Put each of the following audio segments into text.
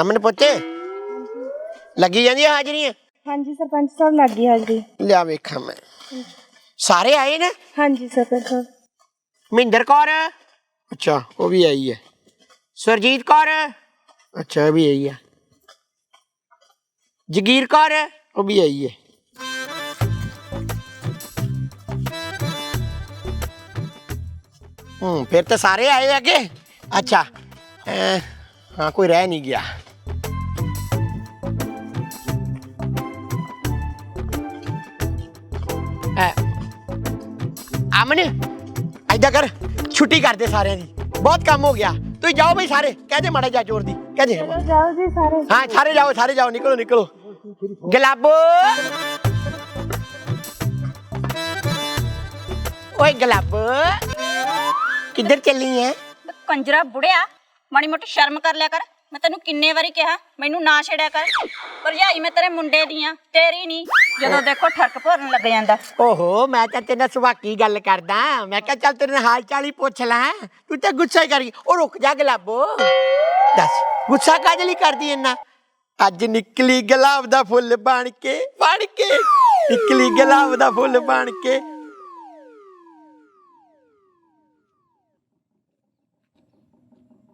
ਅਮਨ ਪੁੱਤੇ ਲੱਗੀ ਜਾਂਦੀਆਂ ਹਾਜ਼ਰੀਆਂ ਹਾਂਜੀ ਸਰਪੰਚ ਸਾਹਿਬ ਲੱਗ ਗਈ ਹਾਜ਼ਰੀ। ਲਿਆ ਵੇਖਾਂ ਮੈਂ। ਸਾਰੇ ਆਏ ਨੇ? ਹਾਂਜੀ ਸਰਪੰਚ ਸਾਹਿਬ। ਮਹਿੰਦਰ ਕੌਰ? ਅੱਛਾ ਉਹ ਵੀ ਆਈ ਹੈ। ਸਰਜੀਤ ਕੌਰ? ਅੱਛਾ ਇਹ ਵੀ ਆਈ ਹੈ। ਜਗੀਰ ਕੌਰ? ਉਹ ਵੀ ਆਈ ਹੈ। ਹੂੰ ਫਿਰ ਤਾਂ ਸਾਰੇ ਆਏ ਅੱਗੇ ਅੱਛਾ ਅਹ, ਹਾਂ ਕੋਈ ਰਹਿ ਨਹੀਂ ਗਿਆ। ਅਮਨ ਐਦਾਂ ਕਰ ਛੁੱਟੀ ਕਰ ਦੇ ਸਾਰਿਆਂ ਦੀ ਬਹੁਤ ਕੰਮ ਹੋ ਗਿਆ ਤੁਸੀਂ ਜਾਓ ਬਈ ਸਾਰੇ ਕਹਿ ਦੇ ਮਾੜਾ ਜਾ ਜ਼ੋਰ ਦੀ ਕਹਿ ਦੇ ਚਲੋ ਜਾਓ ਜੀ ਸਾਰੇ ਹਾਂ ਸਾਰੇ ਜਾਓ ਸਾਰੇ ਜਾਓ ਨਿਕਲੋ ਨਿਕਲੋ ਗਲਾਬੋ ਓਏ ਗਲਾਬੋ ਕਿੱਧਰ ਚੱਲੀ ਐ ਕੰਜਰਾ ਬੁੜਿਆ ਮਾੜੀ ਮੋਟੀ ਸ਼ਰਮ ਕਰ ਲਿਆ ਕਰ ਮੈਂ ਤੈਨੂੰ ਕਿੰਨੇ ਵਾਰੀ ਕਿਹਾ ਮੈਨੂੰ ਨਾ ਛੇੜਿਆ ਕਰ ਭਰਜਾਈ ਮੈਂ ਤੇਰੇ ਮੁੰਡੇ ਦੀ ਆ ਤੇਰੀ ਨਹੀਂ ਜਦੋਂ ਦੇਖੋ ਠਰਕ ਭਰਨ ਲੱਗ ਜਾਂਦਾ। ਓਹੋ ਮੈਂ ਤਾਂ ਤੇਰੇ ਨਾਲ ਸੁਭਾਕੀ ਗੱਲ ਕਰਦਾ। ਮੈਂ ਕਿਹਾ ਚੱਲ ਤੇਰੇ ਨਾਲ ਹਾਲ ਚਾਲ ਹੀ ਪੁੱਛ ਲਾਂ। ਤੂੰ ਤਾਂ ਗੁੱਸਾ ਹੀ ਕਰੀ ਉਹ ਰੁਕ ਜਾ ਗਲਾਬੋ। ਦੱਸ ਗੁੱਸਾ ਕਾਜ ਲਈ ਕਰਦੀ ਇੰਨਾ? ਅੱਜ ਨਿਕਲੀ ਗੁਲਾਬ ਦਾ ਫੁੱਲ ਬਣ ਕੇ ਬਣ ਕੇ। ਨਿਕਲੀ ਗੁਲਾਬ ਦਾ ਫੁੱਲ ਬਣ ਕੇ।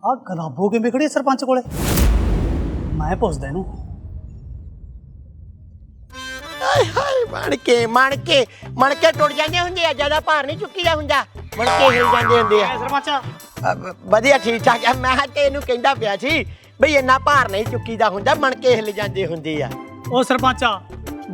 ਆ ਗਲਾਬੋ ਕਿਵੇਂ ਖੜੀ ਹੈ ਸਰਪੰਚ ਕੋਲੇ? ਮੈਂ ਪੁੱਛਦਾ ਇਹਨੂੰ। ਹਾਏ ਹਾਏ ਬਣ ਕੇ ਮਣ ਕੇ ਮਣ ਕੇ ਟੁੱਟ ਜਾਂਦੇ ਹੁੰਦੇ ਆ ਜ਼ਿਆਦਾ ਭਾਰ ਨਹੀਂ ਚੁੱਕੀਦਾ ਹੁੰਦਾ। ਮਣ ਕੇ ਹਿਲ ਜਾਂਦੇ ਹੁੰਦੇ ਆ। ਸਰਪੰਚ। ਵਧੀਆ ਠੀਕ ਠਾਕ ਆ। ਮੈਂ ਤੇ ਇਹਨੂੰ ਕਹਿੰਦਾ ਪਿਆ ਸੀ ਬਈ ਇੰਨਾ ਭਾਰ ਨਹੀਂ ਚੁੱਕੀਦਾ ਹੁੰਦਾ ਮਣ ਕੇ ਹਿਲ ਜਾਂਦੇ ਹੁੰਦੇ ਆ। ਉਹ ਸਰਪੰਚਾ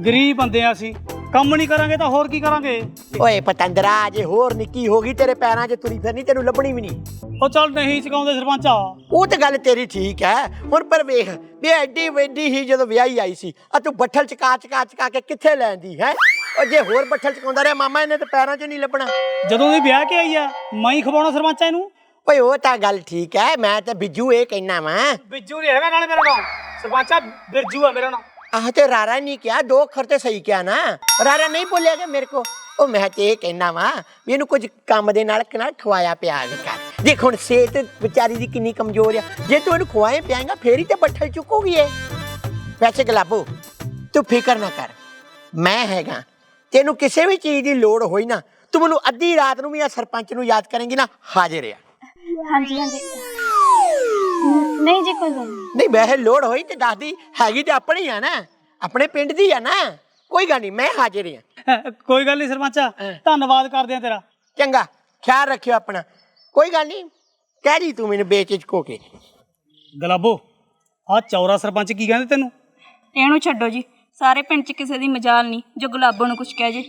ਗਰੀਬ ਬੰਦੇ ਆ ਅਸੀਂ। ਕੰਮ ਨਹੀਂ ਕਰਾਂਗੇ ਤਾਂ ਹੋਰ ਕੀ ਕਰਾਂਗੇ? ਓਏ ਪਤੰਦਰਾ ਜੇ ਹੋਰ ਨਿੱਕੀ ਹੋ ਗਈ ਤੇਰੇ ਪੈਰਾਂ 'ਚ ਤੁਰੀ ਫਿਰਨੀ ਤੈਨੂੰ ਲੱਭਣੀ ਵੀ ਨਹੀਂ। ਉਹ ਚੱਲ ਨਹੀਂ ਚਕਾਉਂਦੇ ਸਰਪੰਚਾ। ਉਹ ਤੇ ਗੱਲ ਤੇਰੀ ਠੀਕ ਹੈ ਹੁਣ ਪਰ ਵੇਖ ਵੀ ਐਡੀ ਵੱਡੀ ਹੀ ਜਦੋਂ ਵਿਆਹੀ ਆਈ ਸੀ ਆ ਤੂੰ ਬੱਠਲ ਚਕਾ ਚਕਾ ਚਕਾ ਕੇ ਕਿੱਥੇ ਲੈਂਦੀ ਹੈ? ਉਹ ਜੇ ਹੋਰ ਬੱਠਲ ਚਕਾਉਂਦਾ ਰਿਹਾ ਮਾਮਾ ਇਹਨੇ ਤੇ ਪੈਰਾਂ 'ਚ ਨਹੀਂ ਲੱਭਣਾ। ਜਦੋਂ ਦੀ ਵਿਆਹ ਕੇ ਆਈ ਆ ਮੈਂ ਹੀ ਖਵਾਉਣਾ ਸਰਪੰਚਾ ਇਹਨੂੰ। ਓਏ ਉਹ ਤਾਂ ਗੱਲ ਠੀਕ ਹੈ ਮੈਂ ਤਾਂ ਬਿੱਜੂ ਇਹ ਕਹਿਣਾ ਵਾਂ। ਬਿੱਜੂ ਨਹੀਂ ਹੈਗਾ ਨਾਲੇ ਮੇਰਾ ਨਾਮ। ਸਰਪੰਚਾ ਬਿਰਜੂ ਆ ਮੇਰਾ ਨਾਮ। ਆਹ ਤੇ ਰਾਰਾ ਨਹੀਂ ਕਿਹਾ, ਦੋ ਅੱਖਰ ਤੇ ਸਹੀ ਕਿਹਾ ਨਾ। ਰਾਰਾ ਨਹੀਂ ਬੋਲਿਆ ਕਿ ਮੇਰੇ ਕੋ ਉਹ ਮੈਂ ਤੇ ਇਹ ਕਹਿਣਾ ਵਾ ਵੀ ਇਹਨੂੰ ਕੁਝ ਕੰਮ ਦੇ ਨਾਲ ਨਾਲ ਖਵਾਇਆ ਪਿਆ ਵੀ ਕਰ ਦੇਖ ਹੁਣ ਸਿਹਤ ਵਿਚਾਰੀ ਦੀ ਕਿੰਨੀ ਕਮਜ਼ੋਰ ਆ। ਜੇ ਤੂੰ ਇਹਨੂੰ ਖਵਾਏ ਪਿਆਏਗਾ, ਫੇਰ ਹੀ ਤੇ ਬੱਠਲ ਚੁੱਕੂਗੀ ਇਹ। ਵੈਸੇ ਗਲਾਬੋ, ਤੂੰ ਫਿਕਰ ਨਾ ਕਰ। ਮੈਂ ਹੈਗਾ। ਤੈਨੂੰ ਕਿਸੇ ਵੀ ਚੀਜ਼ ਦੀ ਲੋੜ ਹੋਈ ਨਾ, ਤੂੰ ਮੈਨੂੰ ਅੱਧੀ ਰਾਤ ਨੂੰ ਵੀ ਆ ਸਰਪੰਚ ਨੂੰ ਯਾਦ ਕਰੇਂਗੀ ਨਾ, ਹਾਜ਼ਰ ਆ। ਹਾਂਜੀ ਹਾਂਜੀ। ਨਹੀਂ ਜੀ ਕੋਈ ਗੱਲ ਨਹੀਂ। ਨਹੀਂ ਵੈਸੇ ਲੋੜ ਹੋਈ ਤੇ ਦੱਸਦੀ ਹੈਗੀ ਤੇ ਆਪਣੀ ਆ ਨਾ ਆਪਣੇ ਪਿੰਡ ਦੀ ਆ ਨਾ ਕੋਈ ਗੱਲ ਨਹੀਂ ਮੈਂ ਹਾਜ਼ਰ ਆ। ਕੋਈ ਗੱਲ ਨਹੀਂ ਸਰਪੰਚਾ ਧੰਨਵਾਦ ਕਰਦੇ ਆ ਤੇਰਾ। ਚੰਗਾ ਖਿਆਲ ਰੱਖਿਓ ਆਪਣਾ। ਕੋਈ ਗੱਲ ਨਹੀਂ ਕਹਿ ਦੀ ਤੂੰ ਮੈਨੂੰ ਬੇਚਿਜ ਕੋ ਕੇ। ਗਲਾਬੋ ਆ ਚੌਰਾ ਸਰਪੰਚ ਕੀ ਕਹਿੰਦੇ ਤੈਨੂੰ? ਇਹਨੂੰ ਛੱਡੋ ਜੀ ਸਾਰੇ ਪਿੰਡ 'ਚ ਕਿਸੇ ਦੀ ਮਜਾਲ ਨਹੀਂ ਜੋ ਗੁਲਾਬੋ ਨੂੰ ਕੁਝ ਕਹਿ ਜੇ।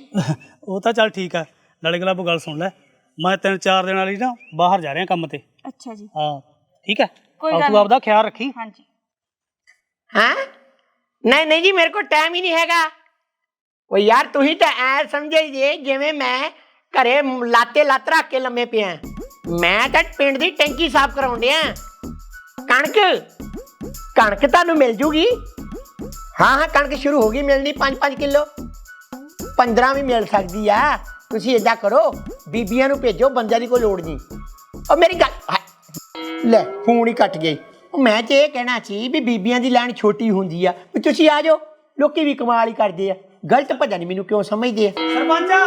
ਉਹ ਤਾਂ ਚੱਲ ਠੀਕ ਆ ਨਾਲੇ ਗਲਾਬੋ ਗੱਲ ਸੁਣ ਲੈ ਮੈਂ ਤਿੰਨ ਚਾਰ ਦਿਨਾਂ ਲਈ ਨਾ ਬਾਹਰ ਜਾ ਰਿਹਾ ਕੰਮ ਤੇ। ਅੱਛਾ ਜੀ। ਹਾਂ ਠੀਕ ਹੈ ਕੋਈ ਆਪ ਗੱਲ ਤੂੰ ਆਪਦਾ ਖਿਆਲ ਰੱਖੀ। ਹਾਂਜੀ। ਹਾਂ? ਨਹੀਂ ਨਹੀਂ ਜੀ ਮੇਰੇ ਕੋਲ ਟਾਈਮ ਹੀ ਨਹੀਂ ਹੈਗਾ। ਉਹ ਯਾਰ ਤੁਸੀਂ ਤਾਂ ਐ ਸਮਝੇ ਜੇ ਜਿਵੇਂ ਮੈਂ ਘਰੇ ਲਾਤੇ ਲੱਤ ਰੱਖ ਕੇ ਲੰਮੇ ਪਿਆ। ਮੈਂ ਤਾਂ ਪਿੰਡ ਦੀ ਟੈਂਕੀ ਸਾਫ਼ ਕਰਾਉਣ ਡਿਆ। ਕਣਕ? ਕਣਕ ਤੁਹਾਨੂੰ ਮਿਲ ਜੂਗੀ? ਹਾਂ ਹਾਂ ਕਣਕ ਸ਼ੁਰੂ ਹੋ ਗਈ ਮਿਲਣੀ 5-5 ਕਿਲੋ। 15 ਵੀ ਮਿਲ ਸਕਦੀ ਆ। ਤੁਸੀਂ ਏਦਾਂ ਕਰੋ ਬੀਬੀਆਂ ਨੂੰ ਭੇਜੋ ਬੰਦਿਆਂ ਦੀ ਕੋਈ ਲੋੜ ਨਹੀਂ। ਉਹ ਮੇਰੀ ਗੱਲ ਲੈ ਫੋਨ ਹੀ ਕੱਟ ਗਈ ਉਹ ਮੈਂ ਤੇ ਇਹ ਕਹਿਣਾ ਸੀ ਵੀ ਬੀਬੀਆਂ ਦੀ ਲਾਈਨ ਛੋਟੀ ਹੁੰਦੀ ਆ ਵੀ ਤੁਸੀਂ ਆ ਜਾਓ ਲੋਕੀ ਵੀ ਕਮਾਲ ਹੀ ਕਰਦੇ ਆ। ਗਲਤ ਪਤਾ ਨਹੀਂ ਮੈਨੂੰ ਕਿਉਂ ਸਮਝਦੇ ਆ? ਸਰਪੰਚਾ!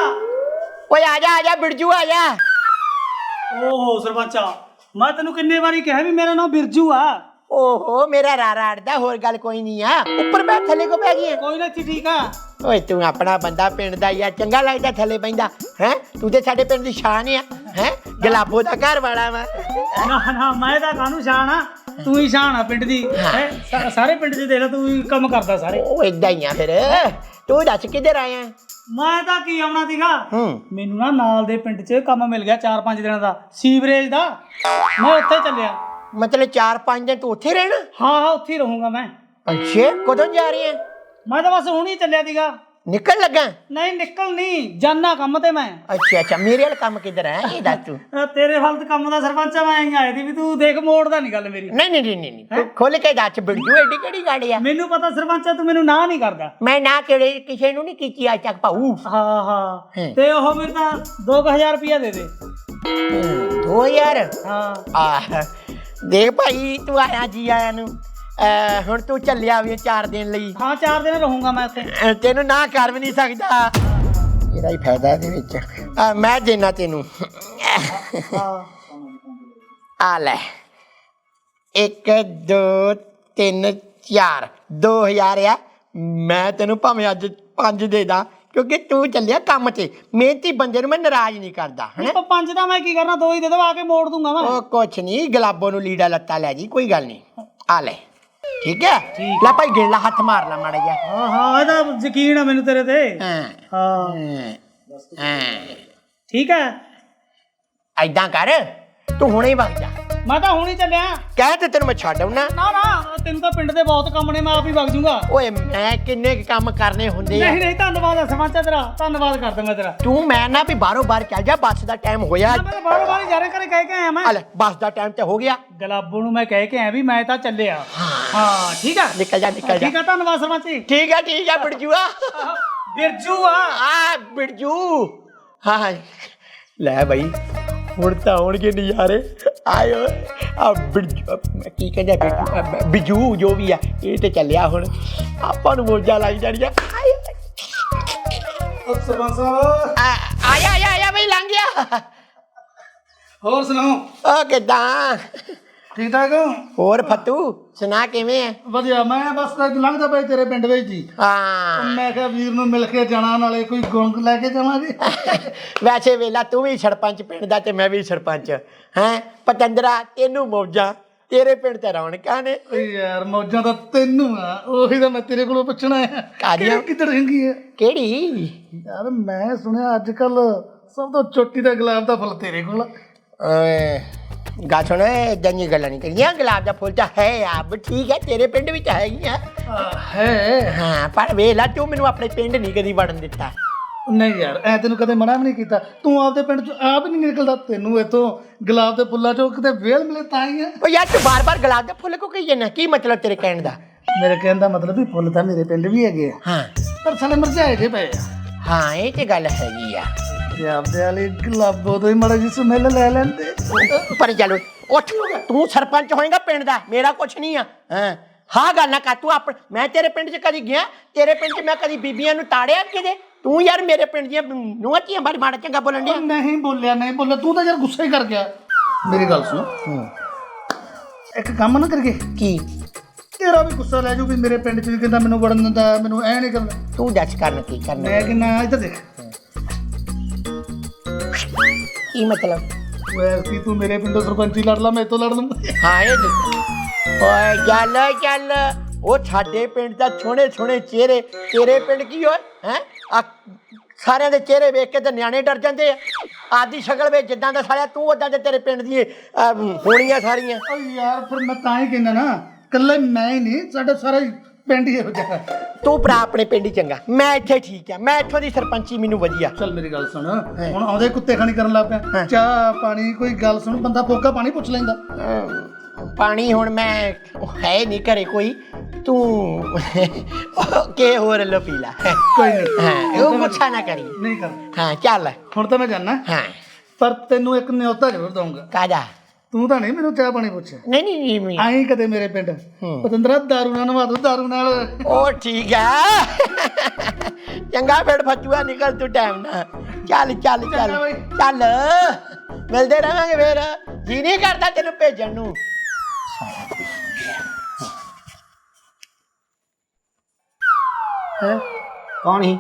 ਓਏ ਆ ਜਾ ਆ ਜਾ ਬਿਰਜੂ ਆ ਜਾ। ਓਹੋ ਸਰਪੰਚਾ ਮੈਂ ਤੈਨੂੰ ਕਿੰਨੇ ਵਾਰੀ ਕਿਹਾ ਵੀ ਮੇਰਾ ਨਾਮ ਬਿਰਜੂ ਆ। ਓਹੋ ਮੇਰਾ ਰਾਰਾ ਅੜਦਾ ਹੋਰ ਗੱਲ ਕੋਈ ਨਹੀਂ ਆ। ਉੱਪਰ ਬੈ ਥੱਲੇ ਕੋ ਬੈ ਗਈ ਕੋਈ ਨਾ ਠੀਕ ਆ। ਓਏ ਤੂੰ ਆਪਣਾ ਬੰਦਾ ਪਿੰਡ ਦਾ ਯਾਰ ਚੰਗਾ ਲੱਗਦਾ ਥੱਲੇ ਬੈਂਦਾ ਹੈ? ਤੂੰ ਤੇ ਸਾਡੇ ਪਿੰਡ ਦੀ ਸ਼ਾਨ ਆ। ਹੈ? ਗਲਾਬੋ ਦਾ ਘਰ ਵਾਲਾ ਵਾ। ਨਾ ਨਾ ਮੈਂ ਤਾਂ ਕਾਹਨੂੰ ਸ਼ਾਨ ਆ? ਤੂੰ ਹੀ ਸ਼ਾਨ ਆ ਪਿੰਡ ਦੀ। ਹੈਂ? ਸਾ- ਸਾਰੇ ਪਿੰਡ 'ਚ ਦੇਖ ਲੈ ਤੂੰ ਹੀ ਕੰਮ ਕਰਦਾ ਸਾਰੇ। ਉਹ ਏਦਾਂ ਹੀ ਆ ਫਿਰ। ਤੂੰ ਦੱਸ ਕਿੱਧਰ ਆਇਆ? ਮੈਂ ਤਾਂ ਕੀ ਆਉਣਾ ਸੀਗਾ? ਹੂੰ। ਮੈਨੂੰ ਨਾ ਨਾਲ ਦੇ ਪਿੰਡ 'ਚ ਕੰਮ ਮਿਲ ਗਿਆ 4-5 ਦਿਨਾਂ ਦਾ। ਸੀਵਰੇਜ ਦਾ। ਮੈਂ ਉੱਥੇ ਚੱਲਿਆ। ਮਤਲਬ 4-5 ਦਿਨ ਤੂੰ ਉੱਥੇ ਰਹਿਣਾ। ਹਾਂ ਹਾਂ ਉੱਥੇ ਹੀ ਰਹੂੰਗਾ ਮੈਂ। ਅੱਛਾ ਕਦੋਂ ਜਾ ਰਹੀ ਹੈ ਮੈਂ ਤਾਂ ਬਸ ਹੁਣ ਚੱਲਿਆ ਸੀਗਾ। ਨਿਕਲ ਲੱਗਾ? ਨਹੀਂ ਨਿਕਲ ਨਹੀਂ ਜਾਨਾ ਕੰਮ ਤੇ ਮੈਂ। ਅੱਛਾ ਅੱਛਾ ਮੇਰੇ ਵਾਲਾ ਕੰਮ ਕਿੱਧਰ ਹੈ ਇਹ ਦੱਸ ਤੂੰ। ਤੇਰੇ ਫਲਤ ਕੰਮ ਦਾ ਸਰਪੰਚ ਆ, ਮੈਂ ਆਈ ਆਏ ਦੀ ਵੀ ਤੂੰ ਦੇਖ ਮੋੜਦਾ ਨਹੀਂ ਗੱਲ ਮੇਰੀ। ਨਹੀਂ ਨਹੀਂ ਨਹੀਂ ਨਹੀਂ ਨਹੀਂ ਤੂੰ ਖੋਲ ਕੇ ਦੱਸ ਬਿਰਜੂ ਐਡੀ ਕਿਹੜੀ ਗਾੜੀ ਆ? ਮੈਨੂੰ ਪਤਾ ਸਰਪੰਚ ਆ ਤੂੰ ਮੈਨੂੰ ਨਾ ਨਹੀਂ ਕਰਦਾ। ਮੈਂ ਨਾ ਕਿਹੜੇ ਕਿਸੇ ਨੂੰ ਨਹੀਂ ਕੀਤੀ ਅੱਜ ਤੱਕ ਭਾਊ। ਹਾਂ ਹਾਂ। ਹੈਂ। ਤੇ ਉਹ ਮੇਰੇ ਤਾਂ 2000 ਰੁਪਇਆ ਦੇ ਦੇ। 2000 ਹਾਂ। ਆ ਦੇਖ ਭਾਈ ਤੂੰ ਆਇਆ ਜੀ ਆਇਆ ਨੂੰ। ਅਹ, ਹੁਣ ਤੂੰ ਚੱਲਿਆ ਵੀ 4 ਦਿਨ ਲਈ। ਹਾਂ ਚਾਰ ਦਿਨ ਰਹੂੰਗਾ ਮੈਂ ਉੱਥੇ। ਅਹ, ਤੈਨੂੰ ਨਾ ਕਰ ਵੀ ਨਹੀਂ ਸਕਦਾ। ਇਹਦਾ ਹੀ ਫਾਇਦਾ ਇਹਦੇ ਵਿੱਚ। ਅਹ, ਮੈਂ ਦੇਣਾ ਤੈਨੂੰ। ਆ ਲੈ। 1 2 3 4 2000 ਆ। ਮੈਂ ਤੈਨੂੰ ਭਾਵੇਂ ਅੱਜ 5 ਦੇ ਦਾਂ। ਕਿਉਂਕਿ ਤੂੰ ਚੱਲਿਆ ਕੰਮ ਤੇ ਮਿਹਨਤੀ ਬੰਦੇ ਨੂੰ ਮੈਂ ਨਾਰਾਜ਼ ਨਹੀਂ ਕਰਦਾ ਹਨਾ? ਉਹ ਪੰਜ ਦਾ ਮੈਂ ਕੀ ਕਰਨਾ ਦੋ ਹੀ ਦੇ ਦੋ ਆ ਕੇ ਮੋੜ ਦੂੰਗਾ ਮੈਂ। ਉਹ ਕੁਛ ਨਹੀਂ ਗੁਲਾਬੋ ਨੂੰ ਲੀੜਾ ਲੱਤਾ ਲੈ ਜੀ ਕੋਈ ਗੱਲ ਨਹੀਂ। ਆ ਲੈ। ਠੀਕ ਹੈ? ਲੈ ਭਾਈ ਗਿਣ ਲਾ ਹੱਥ ਮਾਰ ਲਾ ਮਾੜਾ ਜਿਹਾ। ਹਾਂ ਹਾਂ ਇਹਦਾ ਯਕੀਨ ਆ ਮੈਨੂੰ ਤੇਰੇ ਤੇ। ਹਾਂ, ਹਾਂ। ਠੀਕ ਹੈ। ਐਦਾਂ ਕਰ। ਤੂੰ ਹੁਣੇ ਹੀ ਵਗ ਜਾ। ਮੈਂ ਤਾਂ ਹੁਣ ਚੱਲਿਆ। ਕਹਿ ਤੇ ਤੈਨੂੰ ਮੈਂ ਛੱਡ ਆਉਣਾ ਨਾ ਨਾ ਤੈਨੂੰ ਤਾਂ ਪਿੰਡ ਦੇ ਬਹੁਤ ਕੰਮ ਨੇ ਮੈਂ ਆਪ ਹੀ ਵਗ ਜੂੰਗਾ। ਓਏ ਮੈਂ ਕਿੰਨੇ ਕੁ ਕੰਮ ਕਰਨੇ ਹੁੰਦੇ ਆ। ਨਹੀਂ ਨਹੀਂ ਧੰਨਵਾਦ ਹੈ ਸਰਪੰਚ ਤੇਰਾ ਧੰਨਵਾਦ ਕਰ ਦਾਂਗਾ ਤੇਰਾ। ਤੂੰ ਮੈਂ ਨਾ ਵੀ ਬਾਹਰੋਂ ਬਾਹਰ ਚੱਲ ਜਾ ਬੱਸ ਦਾ ਟਾਈਮ ਹੋਇਆ। ਮੈਂ ਤਾਂ ਬਾਰੋ ਬਾਰੀ ਜਾਰੇ ਕਰੇ ਕਹਿ ਕੇ ਆਇਆ ਮੈਂ। ਆ ਲੈ ਬੱਸ ਦਾ ਟਾਈਮ ਤੇ ਹੋ ਗਿਆ। ਗਲਾਬੋ ਨੂੰ ਮੈਂ ਕਹਿ ਕੇ ਆਇਆ ਵੀ ਮੈਂ ਤਾਂ ਚੱਲਿਆ। ਹਾਂ। ਠੀਕ ਹੈ ਨਿਕਲ ਜਾ ਨਿਕਲ ਜਾ। ਠੀਕ ਹੈ ਧੰਨਵਾਦ ਸਰਪੰਚ ਜੀ। ਠੀਕ ਹੈ ਠੀਕ ਹੈ ਬਿਰਜੂਆ। ਬਿਰਜੂ ਆ ਆ ਬਿਰਜੂ। ਹਾਂ ਹਾਂ। ਲੈ ਬਈ। ਹੁਣ ਤਾਂ ਆਉਣਗੇ ਨਜ਼ਾਰੇ ਆਇਓ ਆ ਮੈਂ ਕੀ ਕਹਿੰਦਾ ਬਿਰਜੂ ਅ, ਬਿਜੂ ਜੋ ਵੀ ਆ ਇਹ ਤੇ ਚੱਲਿਆ ਹੁਣ। ਆਪਾਂ ਨੂੰ ਮੋਜਾ ਲੱਗ ਜਾਣੀਆਂ। ਆਇਓ ਸਰਪੰਚ ਸਾਹਿਬ ਆ ਆਇਆ ਆਇਆ ਆਇਆ ਬਈ ਲੰਘ ਗਿਆ। ਹੋਰ ਸੁਣਾਓ? ਓ ਕਿਦਾਂ? ਠੀਕ ਠਾਕ ਹੋ? ਹੋਰ ਫਤੂ ਸੁਣਾ ਕਿਵੇਂ ਆ ਵਧੀਆ ਮੈਂ ਬਸ ਅੱਜ ਲੰਘਦਾ ਪਿਆ ਤੇਰੇ ਪਿੰਡ ਵਿੱਚ ਜੀ ਹਾਂ। ਮੈਂ ਕਿਹਾ ਵੀਰ ਨੂੰ ਮਿਲ ਕੇ ਜਾਣਾ ਨਾਲੇ ਕੋਈ ਗੁੰਗ ਲੈ ਕੇ ਜਾਵਾਂਗੇ। ਵੈਸੇ ਵੇਲਾ ਤੂੰ ਵੀ ਸਰਪੰਚ ਪਿੰਡ ਦਾ ਤੇ ਮੈਂ ਵੀ ਸਰਪੰਚ ਹੈ? ਪਤੰਦਰਾ ਤੈਨੂੰ ਮੌਜਾਂ ਤੇਰੇ ਪਿੰਡ ਤੇ ਰੌਣਕਾਂ ਨੇ। ਓਏ ਯਾਰ ਮੌਜਾਂ ਤਾਂ ਤੈਨੂੰ ਆ ਉਹੀ ਤਾਂ ਮੈਂ ਤੇਰੇ ਕੋਲੋਂ ਪੁੱਛਣਾ ਆ। ਕਾਹਦੀਆਂ? ਕਿੱਧਰ ਰਹਿੰਗੀ ਹੈ ਕਿਹੜੀ? ਯਾਰ ਮੈਂ ਸੁਣਿਆ ਅੱਜ ਕੱਲ ਸਭ ਤੋਂ ਚੋਟੀ ਦਾ ਗੁਲਾਬ ਦਾ ਫੁੱਲ ਤੇਰੇ ਕੋਲ। ਓਏ ਗਾ ਸੁਣ ਏਦਾਂ ਦੀਆਂ ਗੱਲਾਂ ਨਹੀਂ ਕਰੀਆਂ। ਗੁਲਾਬ ਦਾ ਫੁੱਲ ਤਾਂ ਹੈ ਆਬ ਠੀਕ ਹੈ ਤੇਰੇ ਪਿੰਡ ਵਿੱਚ ਹੈਗੀ ਆ। ਆ, ਹੈ। ਹਾਂ ਪਰ ਵੇਲਾ ਤੂੰ ਮੈਨੂੰ ਆਪਣੇ ਪਿੰਡ ਨਹੀਂ ਕਦੀ ਵੜਨ ਦਿੱਤਾ। ਨਹੀਂ ਯਾਰ ਐ ਤੈਨੂੰ ਕਦੇ ਮਨਾ ਵੀ ਨਹੀਂ ਕੀਤਾ। ਤੂੰ ਆਪਦੇ ਪਿੰਡ ਚ ਆਪ ਨਹੀਂ ਨਿਕਲਦਾ ਤੈਨੂੰ ਇਥੋਂ ਗੁਲਾਬ ਦੇ ਫੁੱਲਾਂ ਚੋਂ ਕਿਤੇ ਵੇਲ ਮਿਲੇ ਤਾਂ ਹੀ ਆ। ਓ ਯਾਰ ਤੂੰ ਬਾਰ-ਬਾਰ ਗੁਲਾਬ ਦਾ ਫੁੱਲ ਕੋ ਕਹੀ ਜਾਂਦਾ? ਕੀ ਮਤਲਬ ਤੇਰੇ ਕਹਿਣ ਦਾ? ਮੇਰੇ ਕਹਿਣ ਦਾ ਮਤਲਬ ਵੀ ਫੁੱਲ ਤਾਂ ਮੇਰੇ ਪਿੰਡ ਵੀ ਹੈਗੇ ਆ। ਹਾਂ। ਪਰ ਸਾਲੇ ਮਰਝਾਏ ਜੇ ਪਏ ਆ। ਹਾਂ ਇਹ ਤੇ ਗੱਲ ਹੈਗੀ ਆ। ਤੇ ਆਪਦੇ ਵਾਲੇ ਗੁਲਾਬੋ ਤੋਂ ਹੀ ਮੜਾ ਜੀ ਸਮੈਲ ਲੈ ਲੈਂਦੇ। ਪਰ ਚਲੋ ਉੱਠ। ਤੂੰ ਸਰਪੰਚ ਹੋਏਗਾ ਪਿੰਡ ਦਾ ਮੇਰਾ ਕੁਛ ਨਹੀਂ ਆ। ਹਾਂ। ਹਾਂ ਗੱਲ ਨਾ ਕਰ ਤੂੰ ਆਪ ਮੈਂ ਤੇਰੇ ਪਿੰਡ 'ਚ ਕਦੀ ਗਿਆ ਤੇਰੇ ਪਿੰਡ 'ਚ ਮੈਂ ਕਦੀ ਬੀਬੀਆਂ ਨੂੰ ਤਾੜਿਆ ਕਿਤੇ? ਤੂੰ ਯਾਰ ਮੇਰੇ ਪਿੰਡ ਦੀਆਂ ਨੂੰਹਾਂ ਧੀਆਂ ਬੜੀ ਮਾੜਾ ਚੰਗਾ ਬੋਲਣ ਡਿਆ ਨਹੀਂ ਬੋਲਿਆ ਨਹੀਂ ਬੋਲਿਆ ਤੂੰ ਤਾਂ ਯਾਰ ਗੁੱਸੇ ਹੀ ਕਰ ਗਿਆ। ਮੇਰੀ ਗੱਲ ਸੁਣ। ਇੱਕ ਕੰਮ ਨਾ ਕਰੀਏ। ਕੀ? ਤੇਰਾ ਵੀ ਗੁੱਸਾ ਲੈ ਜੂ ਵੀ ਮੇਰੇ ਪਿੰਡ ਚ ਵੀ ਕਹਿੰਦਾ ਮੈਨੂੰ ਵੜਨ ਦਿੰਦਾ ਮੈਨੂੰ ਐ ਨਹੀਂ ਕਰਨਾ। ਤੂੰ ਦੱਸ ਕਰਨ ਕੀ ਕਰਨਾ। ਮੈਂ ਕਹਿੰਦਾ ਇੱਧਰ ਦੇਖ। ਕੀ ਮਤਲਬ? ਓਏ ਐਸੀ ਤੂੰ ਮੇਰੇ ਪਿੰਡੋਂ ਸਰਪੰਚੀ ਲੜ ਲਾ ਮੈਂ ਤੋਂ ਲੜ ਲੂੰ ਹਾਂ ਇਹ ਦੇਖ। ਓਏ ਚੱਲ ਚੱਲ ਉਹ ਸਾਡੇ ਪਿੰਡ ਦਾ ਛੋਣੇ ਛੋਣੇ ਚਿਹਰੇ ਤੇਰੇ ਪਿੰਡ ਕੀ ਹੋਏ ਹੈ? ਆ ਸਾਰਿਆਂ ਦੇ ਚਿਹਰੇ ਵੇਖ ਕੇ ਤੇ ਨਿਆਣੇ ਡਰ ਜਾਂਦੇ ਆ। ਆਦੀ ਸ਼ਕਲ ਵਿੱਚ ਜਿੱਦਾਂ ਦਾ ਸਾਲਿਆ ਤੂੰ ਉਦਾਂ ਦੇ ਤੇਰੇ ਪਿੰਡ ਦੀ ਹੋਣੀਆਂ ਸਾਰੀਆਂ। ਓ ਯਾਰ ਫਿਰ ਮੈਂ ਤਾਂ ਹੀ ਕਹਿੰਦਾ ਨਾ ਕੱਲੇ ਮੈਂ ਹੀ ਨਹੀਂ ਸਾਡਾ ਸਾਰਾ ਹੀ ਪਿੰਡ ਹੀ ਹੈ। ਤੂੰ ਭਰਾ ਆਪਣੇ ਪਿੰਡ ਹੀ ਚੰਗਾ। ਮੈਂ ਇੱਥੇ ਠੀਕ ਆ। ਮੈਂ ਇੱਥੋਂ ਦੀ ਸਰਪੰਚੀ ਮੈਨੂੰ ਵਧੀਆ। ਚੱਲ ਮੇਰੀ ਗੱਲ ਸੁਣ। ਹੁਣ ਆਉਂਦੇ ਕੁੱਤੇ ਖਾਣੀ ਕਰਨ ਲੱਗ ਪਿਆ। ਚਾਹ ਪਾਣੀ ਕੋਈ ਗੱਲ ਸੁਣ। ਬੰਦਾ ਫੋਕਾ ਪਾਣੀ ਪੁੱਛ ਲੈਂਦਾ। ਪਾਣੀ ਹੁਣ ਮੈਂ ਹੈ ਨਹੀਂ ਘਰੇ ਕੋਈ। ਤੂੰ ਕੇ ਹੋਰ ਲੋ ਪੀ ਲਾ ਕੋਈ ਨਹੀਂ। ਹਾਂ ਉਹ ਗੁੱਸਾ ਨਾ ਕਰੀ। ਨਹੀਂ ਕਰ ਹਾਂ ਚੱਲ। ਹੁਣ ਤਾਂ ਮੈਂ ਜਾਣਾ। ਹਾਂ। ਪਰ ਤੈਨੂੰ ਇੱਕ ਨਿਯੋਤਾ ਜ਼ਰੂਰ ਦਊਂਗਾ। ਕਾਜਾ ਤੂੰ ਤਾਂ ਨਹੀਂ ਮੈਨੂੰ ਚਾਹ ਪਾਣੀ ਪੁੱਛਿਆ। ਨਹੀਂ ਨਹੀਂ ਨਹੀਂ, ਨਹੀਂ ਆਈ ਕਦੇ ਮੇਰੇ ਪਿੰਡ। ਪਤੰਦਰਾ ਦਾਰੂ ਨਾਲ ਨਵਾ ਦੂ ਦਾਰੂ ਨਾਲ। ਉਹ ਠੀਕ ਆ। ਚੰਗਾ ਫਿਰ ਫਤੂਆ ਨਿਕਲ ਤੂੰ ਟਾਈਮ ਨਾਲ। ਚੱਲ ਚੱਲ ਚੱਲ। ਚੱਲ। ਮਿਲਦੇ ਰਹਾਂਗੇ ਫੇਰ। ਜੀ ਨਹੀਂ ਕਰਦਾ ਤੈਨੂੰ ਭੇਜਣ ਨੂੰ। ਕੌਣ ਹੀ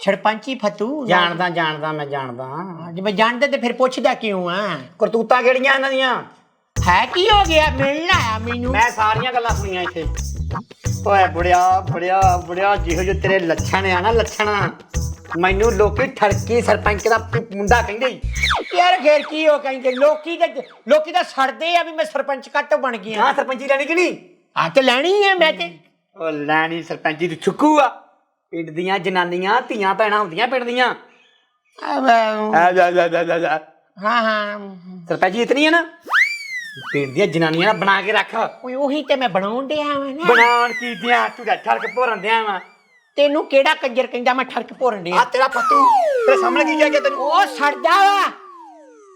ਸਰਪੰਚੀ ਫਤੂ ਜਾਣਦਾ ਜਾਣਦਾ ਮੈਂ ਜਾਣਦਾ। ਜੇ ਮੈਂ ਜਾਣਦਾ ਤੇ ਫਿਰ ਪੁੱਛਦਾ ਕਿਉਂ ਆ? ਕਰਤੂਤਾਂ ਕਿਹੜੀਆਂ ਇਹਨਾਂ ਦੀਆਂ? ਹੈ ਕੀ ਹੋ ਗਿਆ? ਮਿਲਣ ਆਇਆ ਮੈਨੂੰ। ਮੈਂ ਸਾਰੀਆਂ ਗੱਲਾਂ ਸੁਣੀਆਂ ਇੱਥੇ। ਓਏ ਬੁੜਿਆ ਬੁੜਿਆ ਬੁੜਿਆ ਜਿਹੋ ਜਿਹੇ ਤੇਰੇ ਲੱਛਣ ਆ ਨਾ ਲੱਛਣ। ਮੈਨੂੰ ਲੋਕੀ ਠੜਕੀ ਸਰਪੰਚ ਦਾ ਪ- ਮੁੰਡਾ ਕਹਿੰਦੇ ਈ। ਯਾਰ ਫੇਰ ਕੀ ਹੋ ਕਹਿੰਦੇ ਲੋਕੀ ਤੇ ਲੋਕੀ ਤਾਂ ਸੜਦੇ ਆ ਵੀ ਮੈਂ ਸਰਪੰਚ ਕੱਟ ਬਣ ਗਿਆ। ਹਾਂ ਸਰਪੰਚੀ ਲੈਣੀ ਕਿ ਨਹੀਂ? ਆ ਤੇ ਲੈਣੀ ਹੈ ਮੈਂ ਤੇ। ਓ ਲੈਣੀ ਸਰਪੰਚੀ ਦੀ ਛੁੱਕੂ ਆ। ਪਿੰਡ ਦੀਆਂ ਜਨਾਨੀਆਂ ਧੀਆਂ ਭੈਣਾਂ ਹੁੰਦੀਆਂ ਪਿੰਡ ਦੀਆਂ? ਆ ਜਾ ਜਾ ਜਾ ਜਾ ਜਾ। ਹਾਂ ਹਾਂ। ਸਰਪੰਚੀ ਇਤਨੀ ਹੈ ਨਾ? ਪਿੰਡ ਦੀਆਂ ਜਨਾਨੀਆਂ ਨਾ ਬਣਾ ਕੇ ਰੱਖ। ਓਏ ਉਹੀ ਤੇ ਮੈਂ ਬਣਾਉਣ ਡਿਆ ਵਾਂ ਨਾ। ਬਣਾਉਣ ਕੀ ਦੀਆਂ ਤੂੰ ਤਾਂ ਠੜਕ ਭੋਰਨ ਦਿਆਂ ਵਾ। ਤੈਨੂੰ ਕਿਹੜਾ ਕੰਜਰ ਕਹਿੰਦਾ ਮੈਂ ਠਰਕ ਭੋਰਨ ਡਿਆ? ਆ ਤੇਰਾ ਫੱਤੂ ਤੇਰੇ ਸਾਹਮਣੇ ਕੀ ਕਹਿ ਗਿਆ ਤੈਨੂੰ? ਉਹ ਸੜਦਾ ਵਾ।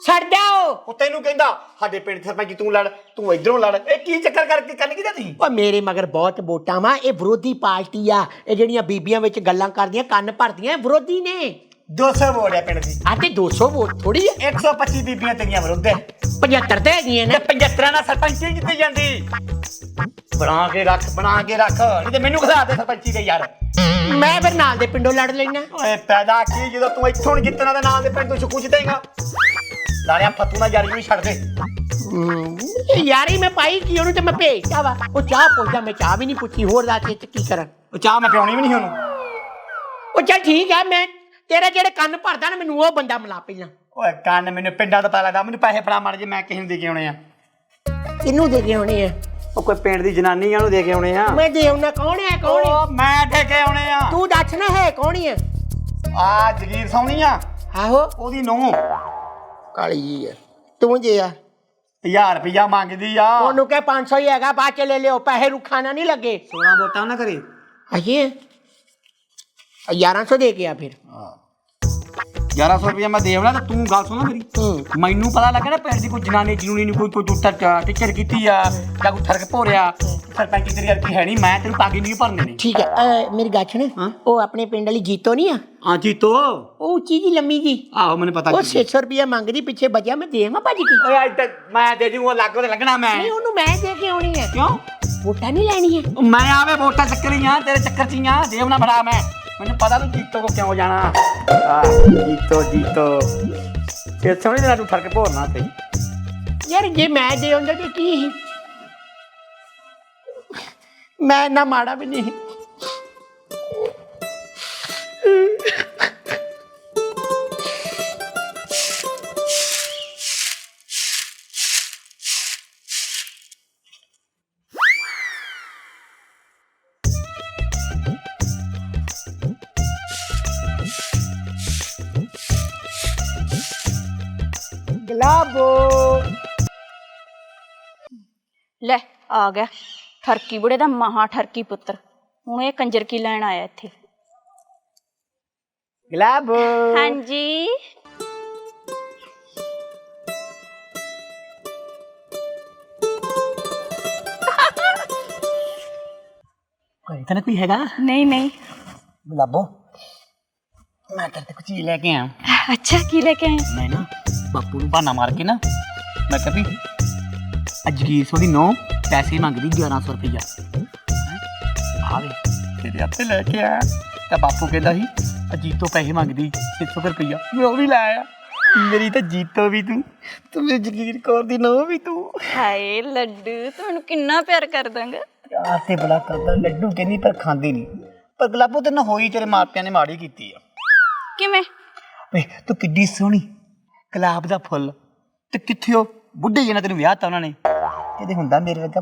ਛੱਡ ਜਾਓ। ਉਹ ਤੈਨੂੰ ਕਹਿੰਦਾ ਸਾਡੇ ਪਿੰਡ ਸਰਪੰਚ ਤੂੰ ਲੜ ਤੂੰ ਇਧਰੋਂ ਲੜ। ਇਹ ਕੀ ਚੱਕਰ ਕਰਕੇ ਕਰਨ ਕੀ ਤੁਸੀਂ ਓ ਮੇਰੇ ਮਗਰ ਬਹੁਤ ਵੋਟਾਂ ਵਾ ਇਹ ਵਿਰੋਧੀ ਪਾਰਟੀ ਆ। ਇਹ ਜਿਹੜੀਆਂ ਬੀਬੀਆਂ ਵਿੱਚ ਗੱਲਾਂ ਕਰਦੀਆਂ ਕੰਨ ਭਰਦੀਆਂ ਇਹ ਵਿਰੋਧੀ ਨੇ। 200 ਵੋਟ ਆ ਪਿੰਡ ਦੀ। ਆ ਤੇ 200 ਵੋਟ ਥੋੜੀ ਹੈ 125 ਬੀਬੀਆਂ ਤੇਰੀਆਂ ਵਿਰੁੱਧ ਹੈ 75 ਤੇ ਹੈਗੀਆਂ ਤੇ ਨੇ 75 ਨਾਲ ਸਰਪੰਚੀ ਜਿੱਤੀ ਜਾਂਦੀ। ਬਣਾ ਕੇ ਰੱਖ ਬਣਾ ਕੇ ਰੱਖ। ਨਹੀਂ ਤੇ ਮੈਨੂੰ ਖਿਲਾ ਦੇ ਸਰਪੰਚੀ ਦੇ ਯਾਰ। ਮੈਂ ਫਿਰ ਨਾਲ ਦੇ ਪਿੰਡੋਂ ਲੜ ਲੈਣਾ। ਓਏ ਪੈਦਾ ਕੀ ਜਦੋਂ ਤੂੰ ਇੱਥੋਂ ਨੀ ਜਿੱਤਣਾ ਤੇ ਨਾਲ ਦੇ ਪਿੰਡ ਤੋਂ ਚੁੱਕੂ ਜਿੱਤੇਗਾ? ਲਾਣਿਆ ਫੱਤੂ ਨਾਲ ਯਾਰੀ ਨੂੰ ਛੱਡ ਦੇ। ਯਾਰੀ ਮੈਂ ਪਾਈ ਕੀ ਉਹਨੂੰ ਤੇ ਮੈਂ ਭੇਜਤਾ ਵਾ। ਉਹ ਚਾਹ ਪੁੱਛਦਾ ਮੈਂ ਚਾਹ ਵੀ ਨਹੀਂ ਪੁੱਛੀ ਹੋਰ ਦਾ ਕੇ ਕੀ ਕਰਾਂ ਉਹ ਚਾਹ ਮੈਂ ਪਿਉਣੀ ਵੀ ਨਹੀਂ ਉਹਨੂੰ। ਉਹ ਚੱਲ ਠੀਕ ਆ ਮੈਂ ਤੇਰੇ ਜਿਹੜੇ ਕੰਨ ਭਰਦਾ ਨਾ ਮੈਨੂੰ ਉਹ ਬੰਦਾ ਮਿਲਾ ਪਹਿਲਾਂ। ਓਏ ਕੰਨ ਮੈਨੂੰ ਪਿੰਡਾਂ ਦਾ ਪਤਾ ਲੱਗਦਾ ਮੈਨੂੰ ਪੈਸੇ ਫੜਾ ਮਾਰ ਜੇ ਮੈਂ ਕਿਸੇ ਨੂੰ ਦੇ ਕੇ ਆਉਣੇ ਆ। ਕਿਹਨੂੰ ਦੇ ਕੇ ਆਉਣੇ ਆ? ਉਹ ਕੋਈ ਪਿੰਡ ਦੀ ਜਨਾਨੀ ਆ ਨੂੰ ਦੇ ਕੇ ਆਉਣੇ ਆ। ਮੈਂ ਦੇ ਆਉਣਾ ਕੌਣ ਹੈ ਕੌਣ ਹੈ? ਉਹ ਮੈਂ ਦੇ ਕੇ ਆਉਣੇ ਆ। ਤੂੰ ਦੱਸ ਨਾ ਹੈ ਕੌਣ ਹੈ? ਆ ਜਗੀਰ ਸੌਣੀ ਆ। ਆਹੋ। ਉਹਦੀ ਨੂੰ ਕਾਲੀ ਜੀ ਹੈ। ਤੂੰ ਜੇ ਆ। 1000 ਰੁਪਇਆ ਮੰਗਦੀ ਆ। ਉਹਨੂੰ ਕਹੇ 500 ਹੀ ਹੈਗਾ ਬਾਅਦ ਚ ਲੈ ਲਿਓ ਪੈਸੇ ਰੁਖਾਣਾ ਨਹੀਂ ਲੱਗੇ। 16 ਵੋਟਾਂ ਨਾ ਕਰੇ ਅਜੇ। 1100 ਦੇ ਕੇ ਆ ਫਿਰ। 1100 ਰੁਪਇਆ ਮੈਂ ਦੇਵਣਾ ਤੇ ਤੂੰ ਗੱਲ ਸੁਣ ਮੇਰੀ। ਹੂੰ। ਮੈਨੂੰ ਪਤਾ ਲੱਗਾ ਨਾ ਪਿੰਡ ਦੀ ਕੋਈ ਜਨਾਨੀ ਜਨੂਨੀ ਨੂੰ ਕੋਈ ਕੋਈ ਟੁੱਟਰ ਟਿੱਚਰ ਕੀਤੀ ਆ ਜਾਂ ਕੋਈ ਠਰਕ ਭੋਰਿਆ ਸਰਪੰਚ ਤੇਰੀ ਅਰਕੀ ਹੈ ਨਹੀਂ ਮੈਂ ਤੈਨੂੰ ਪਾਗੀ ਨਹੀਂ ਭਰਨੇ ਨੇ। ਠੀਕ ਹੈ ਮੇਰੀ ਗੱਲ ਸੁਣ। ਹਾਂ? ਉਹ ਆਪਣੇ ਪਿੰਡ ਵਾਲੀ ਜੀਤੋ ਨਹੀਂ ਆ? ਹਾਂ ਜੀਤੋ। ਉਹ ਉੱਚੀ ਜੀ ਲੰਮੀ ਜੀ ਆਹੋ ਮੈਨੂੰ ਪਤਾ ਉਹ 600 ਰੁਪਏ ਮੰਗਦੀ ਪਿੱਛੇ ਬਚਿਆ ਮੈਂ ਦੇਵਾਂ ਭਾਜੀ ਕੀ ਓਏ ਅੱਜ ਤੱਕ ਮੈਂ ਦੇ ਦੂੰ ਉਹ ਲੱਗ ਤੇ ਲੱਗਣਾ ਮੈਂ। ਨਹੀਂ ਉਹਨੂੰ ਮੈਂ ਦੇ ਕੇ ਆਉਣੀ ਹੈ ਕਿਉਂ? ਵੋਟਾਂ ਨਹੀਂ ਲੈਣੀਆਂ। ਉਹ ਮੈਂ ਆਵੇ ਵੋਟਾਂ ਚੱਕਰੀਆਂ ਤੇਰੇ ਚੱਕਰ ਚ ਹੀ ਆ ਦੇਵਣਾ ਬੜਾ ਮੈਂ। ਮੈਨੂੰ ਪਤਾ ਤੂੰ ਜੀਤੋ ਕੋ ਕਿਉਂ ਜਾਣਾ। ਆ ਜੀਤੋ ਜੀਤੋ। ਇਹ ਸੋਹਣੀ ਨਾਲ ਤੂੰ ਠਰਕ ਭੋਰਨਾ ਤੇ ਯਾਰ ਜੇ ਮੈਂ ਜੇ ਆਉਂਦਾ ਤੇ ਕੀ ਸੀ? ਮੈਂ ਇੰਨਾ ਮਾੜਾ ਵੀ ਨਹੀਂ ਆ ਗਿਆ। ਠਰਕੀ ਬੁੜੇ ਦਾ ਮਹਾ ਠਰਕੀ ਪੁੱਤਰ। ਹੁਣ ਇਹ ਕੰਜਰ ਕੀ ਲੈਣ ਆਇਆ ਇੱਥੇ? ਗਲਾਬੋ। ਹਾਂਜੀ। ਕੋਈ ਤਾਂ ਕੋਈ ਹੈਗਾ? ਨਹੀਂ ਨਹੀਂ। ਲੱਭੋ ਮੈਂ ਤੇਰੇ ਤੇ ਕੁਝ ਚੀਜ਼ ਲੈ ਕੇ ਆਇਆ। ਅੱਛਾ ਕੀ ਲੈ ਕੇ ਆਏ? ਮੈਂ ਨਾ ਬਾਪੂ ਨੂੰ ਬਹਾਨਾ ਮਾਰ ਕੇ ਨਾ ਮੈਂ ਕਿਹਾ ਵੀ ਅਜਗੀਰ ਸੋ ਦੀ ਨੋ? ਪੈਸੇ ਮੰਗਦੀ 1100 ਰੁਪਇਆ ਆਵੇ ਤੇਰੇ ਹੱਥੇ ਲੈ ਕੇ ਆਇਆ। ਤਾਂ ਬਾਪੂ ਕਹਿੰਦਾ ਸੀ ਅਜੀਤੋ ਪੈਸੇ ਮੰਗਦੀ 600 ਰੁਪਇਆ ਮੈਂ ਉਹ ਵੀ ਲੈ ਆਇਆ। ਮੇਰੀ ਤਾਂ ਜੀਤੋ ਵੀ ਤੂੰ। ਤੂੰ ਮੇਰੀ ਜਗੀਰ ਕੌਰ ਦੀ ਨੋ ਵੀ ਤੂੰ। ਹਾਏ ਲੱਡੂ ਤੁਹਾਨੂੰ ਕਿੰਨਾ ਪਿਆਰ ਕਰ ਦਾਂਗਾ ਪਿਆਰ ਤੇ ਬੜਾ ਕਰਦਾ ਲੱਡੂ ਕਹਿੰਦੀ ਪਰ ਖਾਂਦੀ ਨਹੀਂ। ਪਰ ਗਲਾਬੋ ਤੇ ਨਾ ਹੋਈ ਤੇਰੇ ਮਾਪਿਆਂ ਨੇ ਮਾੜੀ ਕੀਤੀ ਆ। ਕਿਵੇਂ? ਵੇ ਤੂੰ ਕਿੱਡੀ ਸੋਹਣੀ। ਗੁਲਾਬ ਦਾ ਫੁੱਲ। ਤੇ ਕਿੱਥੇ ਉਹ ਬੁੱਢੇ ਜਿਹੇ ਨਾਲ ਤੈਨੂੰ ਵਿਆਹ ਤਾ ਉਹਨਾਂ ਨੇ? ਇਹਦੇ ਹੁੰਦਾ ਮੇਰੇ ਵਰਗਾ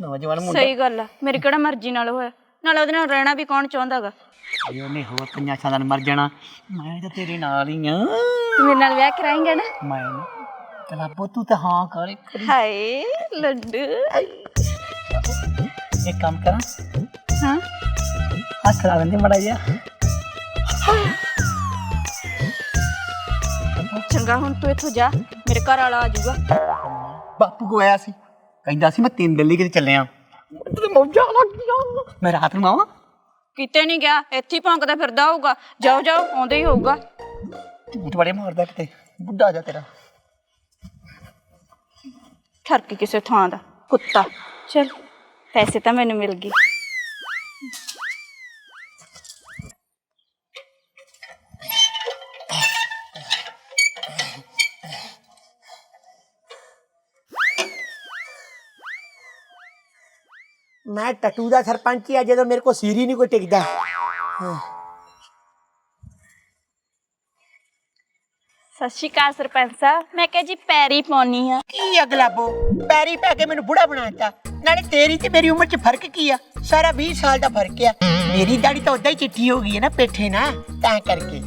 ਨੌਜਵਾਨ ਮੁੰਡਾ। ਸਹੀ ਗੱਲ ਆ ਮੇਰੀ ਕਿਹੜਾ ਮਰਜ਼ੀ ਨਾਲ ਹੋਇਆ। ਨਾਲ ਉਹਦੇ ਨਾਲ ਰਹਿਣਾ ਵੀ ਕੌਣ ਚਾਹੁੰਦਾਗਾ? ਜੇ ਉਹਨੇ ਹੋਰ ਪੰਜਾਂ ਸਾਲਾਂ ਨੂੰ ਮਰ ਜਾਣਾ ਮੈਂ ਤਾਂ ਤੇਰੇ ਨਾਲ ਹੀ ਆ। ਤੂੰ ਮੇਰੇ ਨਾਲ ਵਿਆਹ ਕਰਾਏਂਗਾ ਨਾ? ਮੈਂ ਨਾ ਗੁਲਾਬੋ ਤੂੰ ਤਾਂ ਹਾਂ ਕਰ ਇੱਕ ਹਾਏ ਲੱਡੂ। ਇੱਕ ਕੰਮ ਕਰਾਂ? ਹਾਂ। ਹੱਥ ਲਾ ਲੈਂਦੇ ਮੜਾ ਜਿਹਾ। ਚੰਗਾ ਹੁਣ ਤੂੰ ਇੱਥੋਂ ਜਾ ਮੇਰੇ ਘਰ ਵਾਲਾ ਆ ਜਾਊਗਾ। ਬਾਪੂ ਕੋ ਆਇਆ ਸੀ। ਕਹਿੰਦਾ ਸੀ ਮੈਂ ਤਿੰਨ ਦਿੱਲੀ ਕਿਤੇ ਚੱਲਿਆ ਤੇ ਮੌਜਾਂ ਲੱਗ ਗਈਆਂ ਮੈਂ ਰਾਤ ਨੂੰ ਆਵਾਂ। ਕਿਤੇ ਨਹੀਂ ਗਿਆ ਇੱਥੇ ਹੀ ਭੌਂਕਦਾ ਫਿਰਦਾ ਹੋਊਗਾ। ਜਾਓ ਜਾਓ ਆਉਂਦਾ ਹੀ ਹੋਊਗਾ। ਝੂਠ ਬੜੇ ਮਾਰਦਾ ਕਿਤੇ ਬੁੱਢਾ ਜਾ ਤੇਰਾ। ਠਰਕੀ ਕਿਸੇ ਥਾਂ ਦਾ ਕੁੱਤਾ। ਚਲ ਪੈਸੇ ਤਾਂ ਮੈਨੂੰ ਮਿਲ ਗਏ। ਮੈਂ ਟਟੂ ਦਾ ਸਰਪੰਚ ਹੀ ਆ ਜਦੋਂ ਮੇਰੇ ਕੋ ਸੀਰੀ ਨਹੀਂ ਕੋਈ ਟਿਕਦਾ। ਸਤਿ ਸ਼੍ਰੀ ਅਕਾਲ ਸਰਪੰਚ ਸਾਹਿਬ। ਮੈਂ ਕਿਹਾ ਜੀ ਪੈਰੀ ਪਾਉਣੀ ਆ। ਕੀ ਆ ਗਲਾਬੋ? ਪੈਰੀ ਪੈ ਕੇ ਮੈਨੂੰ ਬੁੜਾ ਬਣਾਤਾ ਨਾਲੇ ਤੇਰੀ ਤੇ ਮੇਰੀ ਉਮਰ 'ਚ ਫ਼ਰਕ ਕੀ ਆ? ਸਾਰਾ 20 ਸਾਲ ਦਾ ਫ਼ਰਕ ਆ। ਮੇਰੀ ਦਾੜੀ ਤਾਂ ਉਦਾਂ ਹੀ ਚਿੱਟੀ ਹੋ ਗਈ ਹੈ ਨਾ ਪੇਠੇ ਨਾ ਤਾਂ ਕਰਕੇ।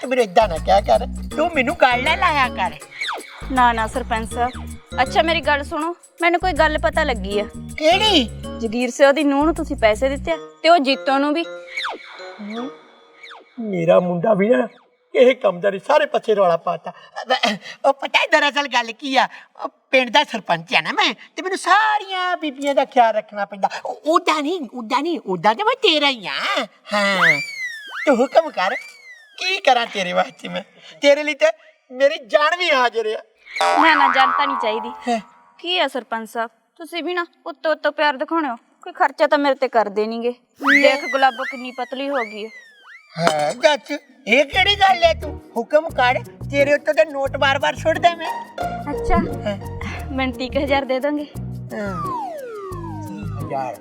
ਤੂੰ ਮੈਨੂੰ ਇਦਾਂ ਨਾ ਕਿਹਾ ਕਰ। ਤੂੰ ਮੈਨੂੰ ਗੱਲ ਨਾ ਲਾਇਆ ਕਰ। ਨਾ ਨਾ ਸਰਪੰਚ ਸਾਹਿਬ। ਅੱਛਾ ਮੇਰੀ ਗੱਲ ਸੁਣੋ। ਮੈਨੂੰ ਕੋਈ ਗੱਲ ਪਤਾ ਲੱਗੀ ਆ। ਕਿਹੜੀ? ਜਗੀਰ ਸਿਓ ਦੀ ਨੂੰਹ ਨੂੰ ਤੁਸੀਂ ਪੈਸੇ ਦਿੱਤੇ ਆ ਤੇ ਉਹ ਜੀਤੋ ਨੂੰ ਵੀ। ਮੇਰਾ ਮੁੰਡਾ ਵੀ ਨਾ ਇਹ ਕੰਮ ਦਾ ਨੀ, ਸਾਰੇ ਪਾਸੇ ਰੌਲਾ ਪਾਤਾ। ਉਹ ਪਤਾ ਹੈ ਦਰਅਸਲ ਗੱਲ ਕੀ ਆ? ਉਹ ਪਿੰਡ ਦਾ ਸਰਪੰਚ ਆ ਨਾ ਮੈਂ ਤੇ ਮੈਨੂੰ ਸਾਰੀਆਂ ਬੀਬੀਆਂ ਦਾ ਖਿਆਲ ਰੱਖਣਾ ਪੈਂਦਾ। ਉਦਾਂ ਨਹੀਂ ਉਦਾਂ ਨਹੀਂ ਉਦਾਂ ਤੇ ਮੈਂ ਤੇਰਾ ਹੀ ਆ। ਹਾਂ ਤੂੰ ਹੁਕਮ ਕਰ ਕੀ ਕਰਾਂ ਤੇਰੇ ਵਾਸਤੇ ਮੈਂ? ਤੇਰੇ ਲਈ ਤੇ ਮੇਰੀ ਜਾਨ ਵੀ ਹਾਜ਼ਰ ਆ। ਮੈਂ ਨਾ ਜਾਣਤਾ ਨਹੀਂ ਚਾਹੀਦੀ। ਹੈਂ। ਕੀ ਹੈ ਸਰਪੰਚ ਸਾਹਿਬ? ਤੁਸੀਂ ਵੀ ਨਾ ਉੱਤੋਂ ਉੱਤੋਂ ਪਿਆਰ ਦਿਖਾਉਣੇ ਹੋ। ਕੋਈ ਖਰਚਾ ਤਾਂ ਮੇਰੇ ਤੇ ਕਰਦੇ ਨਹੀਂਗੇ ਦੇਖ ਗੁਲਾਬੋ ਕਿੰਨੀ ਪਤਲੀ ਹੋ ਗਈ ਹੈ ਹਾਂ ਦੱਸ ਇਹ ਕਿਹੜੀ ਗੱਲ ਹੈ ਤੂੰ? ਹੁਕਮ ਕਰ ਤੇਰੇ ਉੱਤੇ ਤੇ ਨੋਟ ਵਾਰ-ਵਾਰ ਸੁੱਟਦਾ ਮੈਂ। ਅੱਛਾ ਹਾਂ। ਮੈਨੂੰ 30000 ਦੇ ਦੋਗੇ। ਹਜ਼ਾਰ।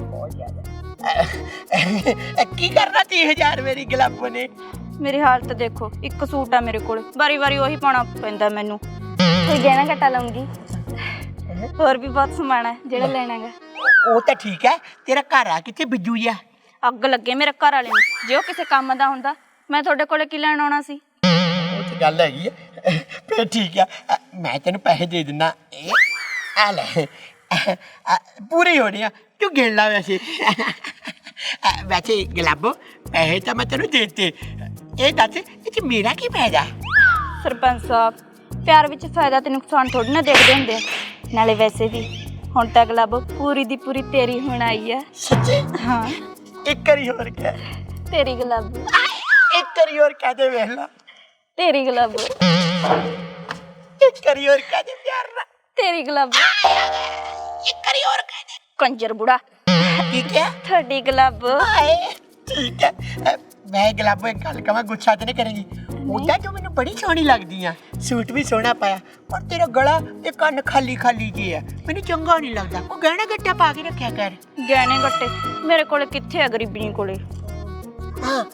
ਬਹੁਤ ਜ਼ਿਆਦਾ। ਕੀ ਕਰਨਾ ਤੀ ਹਜ਼ਾਰ ਮੇਰੀ ਗਲਾਬੋ ਨੇ? ਮੇਰੀ ਹਾਲਤ ਦੇਖੋ ਇੱਕ ਸੂਟ ਆ ਮੇਰੇ ਕੋਲ। ਵਾਰੀ-ਵਾਰੀ ਉਹੀ ਪਾਉਣਾ ਪੈਂਦਾ ਮੈਨੂੰ। ਕੋਈ ਗਹਿਣਾ ਘਟਾ ਹੋਰ ਵੀ ਬਹੁਤ ਸਮਾਨ ਹੈ ਜਿਹੜਾ ਲੈਣਾ ਹੈਗਾ। ਉਹ ਤਾਂ ਠੀਕ ਹੈ ਤੇਰਾ ਘਰ ਆ ਕਿੱਥੇ ਬਿੱਜੂ ਜਿਹਾ ਅੱਗ ਲੱਗੇ ਮੇਰੇ ਘਰ ਵਾਲੇ ਨੂੰ ਜੇ ਉਹ ਕਿਸੇ ਕੰਮ ਦਾ ਹੁੰਦਾ ਮੈਂ ਤੁਹਾਡੇ ਕੋਲੇ ਕੀ ਲੈਣ ਆਉਣਾ ਸੀ? ਉਹ ਤਾਂ ਗੱਲ ਹੈਗੀ ਹੈ। ਫੇਰ ਠੀਕ ਅ, ਮੈਂ ਤੈਨੂੰ ਪੈਸੇ ਦੇ ਦਿੰਦਾ। ਇਹ ਆ ਲੈ। ਅ, ਅ, ਪੂਰੀ ਹੋਣੀ ਆ। ਤੂੰ ਗਿਣ ਲਾ ਵੈਸੇ। ਅ, ਵੈਸੇ ਗਲਾਬੋ ਪੈਸੇ ਤਾਂ ਮੈਂ ਤੈਨੂੰ ਦੇ ਦਿੱਤੇ। ਇਹ ਦੱਸ ਇਹ 'ਚ ਮੇਰਾ ਕੀ ਫਾਇਦਾ? ਸਰਪੰਚ ਸਾਹਿਬ ਪਿਆਰ ਵਿੱਚ ਫਾਇਦਾ ਤੇ ਨੁਕਸਾਨ ਥੋੜੀ ਨਾ ਦੇਖਦੇ ਹੁੰਦੇ। ਆ। ਨਾਲੇ ਵੈਸੇ ਵੀ ਹੁਣ ਤੱਕ ਲੱਭ ਪੂਰੀ ਦੀ ਪੂਰੀ ਤੇਰੀ ਹੁਣ ਆਈ ਆ। ਸੱਚੀ? ਹਾਂ। ਇੱਕ ਵਾਰੀ ਹੋਰ ਕਹਿ। ਤੇਰੀ ਗੁਲਾਬ ਇੱਕ ਵਾਰੀ ਹੋਰ ਕਹਿ ਦੇ ਵੇਖ ਲਾ। ਤੇਰੀ ਗੁਲਾਬ ਇੱਕ ਵਾਰੀ ਹੋਰ ਕਹਿ ਦੇ ਪਿਆਰ ਨਾਲ। ਤੇਰੀ ਗੁਲਾਬ ਇੱਕ ਵਾਰੀ ਹੋਰ ਕਹਿ ਦੇ। ਕੰਜਰ ਬੁੜਾ। ਕੀ ਕਿਹਾ? ਤੁਹਾਡੀ ਗੁਲਾਬ ਹਾਏ ਠੀਕ ਹੈ। ਅ, ਮੈਂ ਗਲਾਬੋ ਇੱਕ ਗੱਲ ਕਵਾਂ ਗੁੱਸਾ ਤੇ ਨਹੀਂ ਕਰੇਗੀ। ਉਹਦਾ ਤੂੰ ਮੈਨੂੰ ਬੜੀ ਸੋਹਣੀ ਲੱਗਦੀ ਆ। ਸੂਟ ਵੀ ਸੋਹਣਾ ਪਾਇਆ। ਪਰ ਤੇਰਾ ਗਲਾ ਤੇ ਕੰਨ ਖਾਲੀ ਖਾਲੀ ਜੇ ਆ। ਮੈਨੂੰ ਚੰਗਾ ਨਹੀਂ ਲੱਗਦਾ। ਕੋਈ ਗਹਿਣਾ ਗੱਟਾ ਪਾ ਕੇ ਰੱਖਿਆ ਕਰ। ਗਹਿਣੇ ਗੱਟੇ? ਮੇਰੇ ਕੋਲੇ ਕਿੱਥੇ ਆ ਗਰੀਬੀ ਕੋਲੇ? ਹਾਂ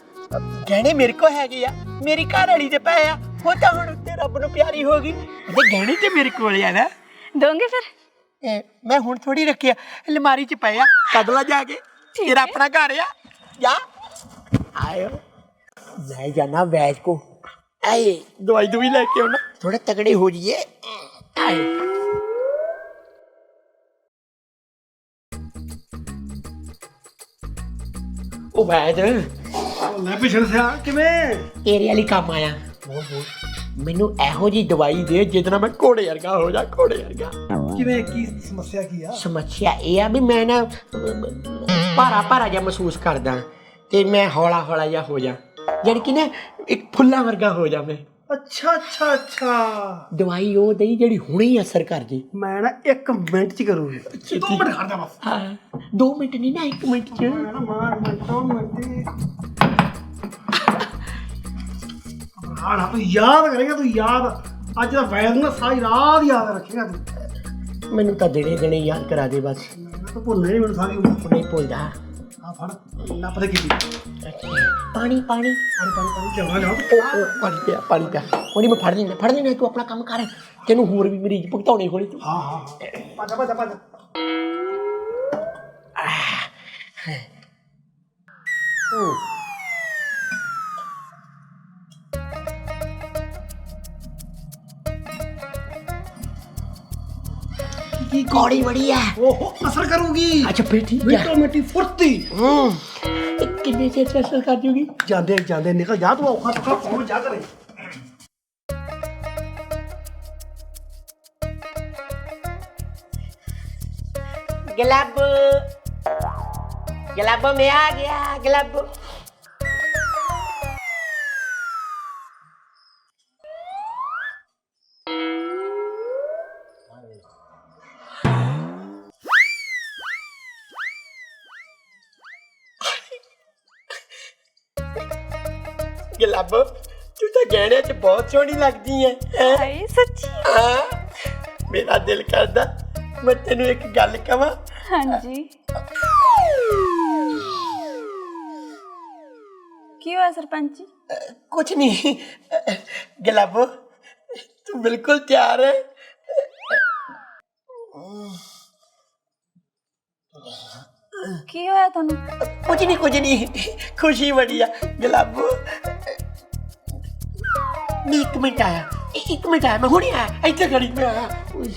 ਗਹਿਣੇ ਮੇਰੇ ਕੋ ਹੈਗੇ ਆ। ਮੇਰੀ ਘਰ ਵਾਲੀ ਦੇ ਪਏ ਆ। ਉਹ ਤਾਂ ਹੁਣ ਉੱਤੇ ਰੱਬ ਨੂੰ ਪਿਆਰੀ ਹੋ ਗਈ। ਉਹਦੇ ਗਹਿਣੇ ਤੇ ਮੇਰੇ ਕੋਲ ਆ ਨਾ। ਦੋਗੇ ਫਿਰ? ਮੈਂ ਹੁਣ ਥੋੜੀ ਰੱਖਿਆ। ਅਲਮਾਰੀ 'ਚ ਪਏ ਆ। ਕਦਲਾ ਜਾ ਕੇ। ਤੇਰਾ ਆਪਣਾ ਘਰ ਆ। ਜਾ। ਆਇਓ। ਮੈਂ ਜਾਣਾ ਵੈਜ ਕੋ। ਆਏ। ਦਵਾਈ ਦਵਾਈ ਲੈ ਕੇ ਆਉਣਾ। ਥੋੜਾ ਤਗੜੇ ਹੋ ਜਾਈਏ। ਆਏ। ਉਹ ਵੈਜ ਲੈ ਪਿਛੜ ਸਿਆ ਕਿਵੇਂ? ਤੇਰੇ ਵਾਲੀ ਕੰਮ ਆਇਆ। ਮੈਨੂੰ ਇਹੋ ਜੀ ਦਵਾਈ ਦੇ ਜਿਹਦੇ ਨਾਲ ਮੈਂ ਘੋੜੇ ਵਰਗਾ ਹੋ ਜਾ ਘੋੜੇ ਵਰਗਾ। ਕਿਵੇਂ ਕੀ ਸਮੱਸਿਆ ਕੀ ਆ? ਸਮੱਸਿਆ ਇਹ ਆ ਵੀ ਮੈਂ ਨਾ ਭਾਰਾ ਭਾਰਾ ਜਿਹਾ ਮਹਿਸੂਸ ਕਰਦਾ ਤੇ ਮੈਂ ਹੌਲਾ ਹੌਲਾ ਜਿਹਾ ਹੋ ਜਾ। ਜਾਣੀ ਕਿ ਨਾ ਇੱਕ ਫੁੱਲਾਂ ਵਰਗਾ ਹੋ ਜਾ ਮੈਂ ਅੱਛਾ ਅੱਛਾ ਅੱਛਾ। ਦਵਾਈ ਉਹ ਦਈ ਜਿਹੜੀ ਹੁਣੇ ਹੀ ਅਸਰ ਕਰ ਜੇ। ਮੈਂ ਨਾ 1 ਮਿੰਟ ਚ ਕਰੂਗੀ। ਦੋ ਮਿੰਟ ਖੜਦਾ ਬਸ। ਹਾਂ 2 ਮਿੰਟ ਨਹੀਂ ਨਾ 1 ਮਿੰਟ ਚ। ਮੈਂ ਨਾ ਮਾਰ ਮਿੰਟੋਂ ਮਿੰਟੀ ਹਾਂ ਨਾ ਤੂੰ ਯਾਦ ਕਰੇਗਾ ਤੂੰ ਯਾਦ। ਅੱਜ ਦਾ ਵੈਦ ਨਾ ਸਾਰੀ ਰਾਤ ਯਾਦ ਰੱਖੇਗਾ ਤੂੰ। ਮੈਨੂੰ ਤਾਂ ਦਿਨੇ ਦਿਨੇ ਯਾਦ ਕਰਾ ਦੇ ਬਸ। ਮੈਂ ਤਾਂ ਭੁੱਲਣਾ ਨਹੀਂ ਮੈਨੂੰ ਸਾਰੀ ਉਮਰ ਨਹੀਂ ਭੁੱਲਦਾ। ਆ ਫੜ ਲੱਭ ਦੇ ਕੀ ਪਾਣੀ ਪਾਣੀ। ਪਾਣੀ ਪਾਣੀ ਪਾਣੀ ਜਾਵਾ ਜਾ ਉਹ ਉਹ ਪਾਣੀ ਪਿਆ ਪਾਣੀ ਪਿਆ। ਉਹਨੇ ਮੈਂ ਫੜ ਲੈਣਾ ਫੜ ਲੈਣਾ ਤੂੰ ਆਪਣਾ ਕੰਮ ਕਰ। ਤੈਨੂੰ ਹੋਰ ਵੀ ਮਰੀਜ਼ ਭੁਗਤਾਉਣੇ ਹੋਣੇ ਤੂੰ। ਹਾਂ ਹਾਂ ਹਾਂ। ਭੱਜ ਭੱਜ ਭੱਜ। ਕੀ ਕੌੜੀ ਬੜੀ ਆ ਓਹੋ ਅਸਰ ਕਰੂਗੀ ਅੱਛਾ ਫੇਰ ਠੀਕ ਆ ਮਿੰਟੋ ਮਿੰਟੀ ਫੁਰਤੀ ਹੂੰ ਇਹ ਕਿੰਨੇ ਚਿਰ ਚ ਅਸਰ ਕਰ ਜੂਗੀ ਜਾਂਦੇ ਜਾਂਦੇ ਨਿਕਲ ਜਾ ਤੂੰ ਔਖਾ ਸੌਖਾ ਪਹੁੰਚ ਜਾ ਗਲਬ ਗਲਬ ਤੂੰ ਤਾਂ ਗਹਿਣੇ 'ਚ ਬਹੁਤ ਸੋਹਣੀ ਲੱਗਦੀ ਹੈ ਹੈਂ? ਹਾਏ ਸੱਚੀ? ਹਾਂ। ਮੇਰਾ ਦਿਲ ਕਰਦਾ ਮੈਂ ਤੈਨੂੰ ਇੱਕ ਗੱਲ ਕਵਾਂ। ਹਾਂਜੀ। ਕੀ ਹੋਇਆ ਸਰਪੰਚ? ਜੀ ਕੁਛ ਨਹੀਂ। ਗਲਾਬੋ ਤੂੰ ਬਿਲਕੁਲ ਤਿਆਰ ਹੈ। ਕੀ ਹੋਇਆ ਤੁਹਾਨੂੰ? ਕੁਝ ਨਹੀਂ ਕੁਝ ਨਹੀਂ। ਖੁਸ਼ੀ ਬੜੀ ਆ। ਗਲਾਬੋ ਵੀ ਇੱਕ ਮਿੰਟ ਆਇਆ ਇਹ ਇੱਕ ਮਿੰਟ ਆਇਆ ਮੈਂ ਹੁਣੇ ਆਇਆ ਇੱਥੇ ਗੜੀ ਮੈਂ ਆਇਆ। ਉਈ।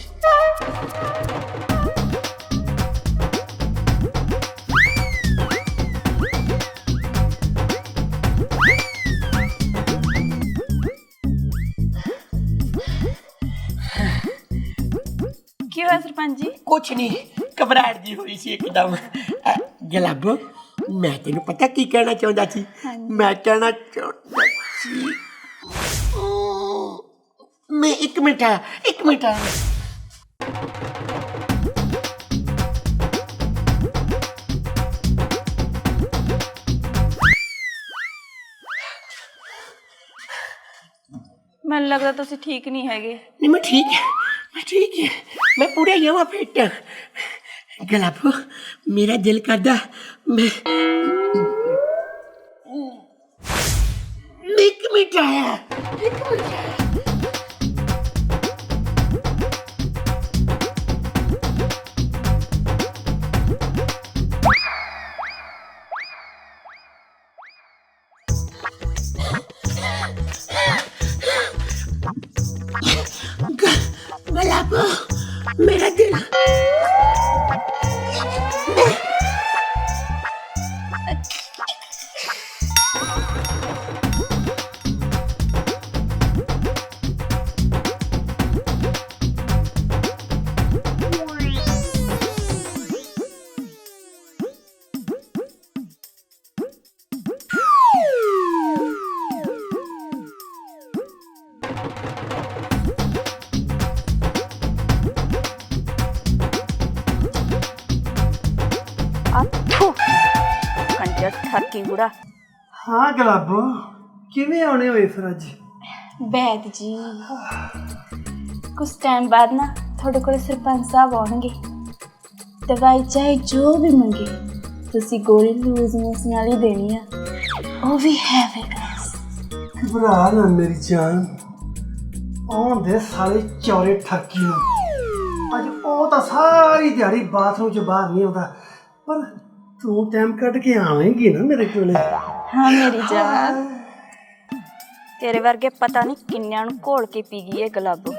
ਕੀ ਸਰਪੰਚ ਜੀ? ਕੁਛ ਨਹੀਂ ਘਬਰਾਹਟ ਜੀ ਹੋਈ ਸੀ ਇੱਕਦਮ। ਅ, ਮੈਂ ਤੈਨੂੰ ਪਤਾ ਕੀ ਕਹਿਣਾ ਚਾਹੁੰਦਾ ਸੀ? ਮੈਂ ਕਹਿਣਾ ਚਾਹੁੰਦਾ ਸੀ ਅਮ, ਮੈਂ ਇੱਕ ਮਿੰਟ ਆ ਇੱਕ ਮਿੰਟ ਆ ਮੈਨੂੰ ਲੱਗਦਾ ਤੁਸੀਂ ਠੀਕ ਨਹੀਂ ਹੈਗੇ ਨਹੀਂ ਮੈਂ ਠੀਕ ਹੈ ਮੈਂ ਠੀਕ ਹੈ ਮੈਂ ਪੂਰਾ ਯਵਾ ਫਿੱਟ ਹਾਂ ਗਲਾਬੋ ਮੇਰਾ ਦਿਲ ਕਰਦਾ ਇੱਕ ਮਿੰਟ ਆਇਆ। ਇੱਕ ਮਿੰਟ ਆਇਆ। ਬੁੜਾ। ਹਾਂ ਗਲਾਬੋ ਕਿਵੇਂ ਆਉਣੇ ਹੋਏ ਫਿਰ ਅੱਜ? ਬੈਦ ਜੀ। ਕੁਝ ਟਾਈਮ ਬਾਅਦ ਨਾ ਤੁਹਾਡੇ ਕੋਲ ਸਰਪੰਚ ਸਾਹਿਬ ਆਉਣਗੇ। ਦਵਾਈ ਚਾਹੇ ਜੋ ਵੀ ਮੰਗੇ ਤੁਸੀਂ ਗੋਲੀ ਲੂਜ਼ ਮੋਸ਼ਨ ਵਾਲੀ ਦੇਣੀ ਆ। ਉਹ ਵੀ ਹੈਵੀ ਘਬਰਾ ਨਾ ਮੇਰੀ ਜਾਨ। ਆਉਣ ਦੇ ਸਾਲੇ ਚੌਰੇ ਠੱਕੀ ਨੂੰ। ਅੱਜ ਉਹ ਤਾਂ ਸਾਰੀ ਦਿਹਾੜੀ ਬਾਥਰੂਮ ਚ ਬਾਹਰ ਨਹੀਂ ਆਉਂਦਾ। ਪਰ ਤੂੰ ਟਾਈਮ ਕੱਢ ਕੇ ਆਵੇਂਗੀ ਨਾ ਮੇਰੇ ਕੋਲੇ। ਹਾਂ, ਮੇਰੀ ਜਾਨ। ਤੇਰੇ ਵਰਗੇ ਪਤਾ ਨਹੀਂ ਕਿੰਨਿਆਂ ਨੂੰ ਘੋਲ ਕੇ ਪੀ ਗਈ ਇਹ ਗਲਾਬੋ।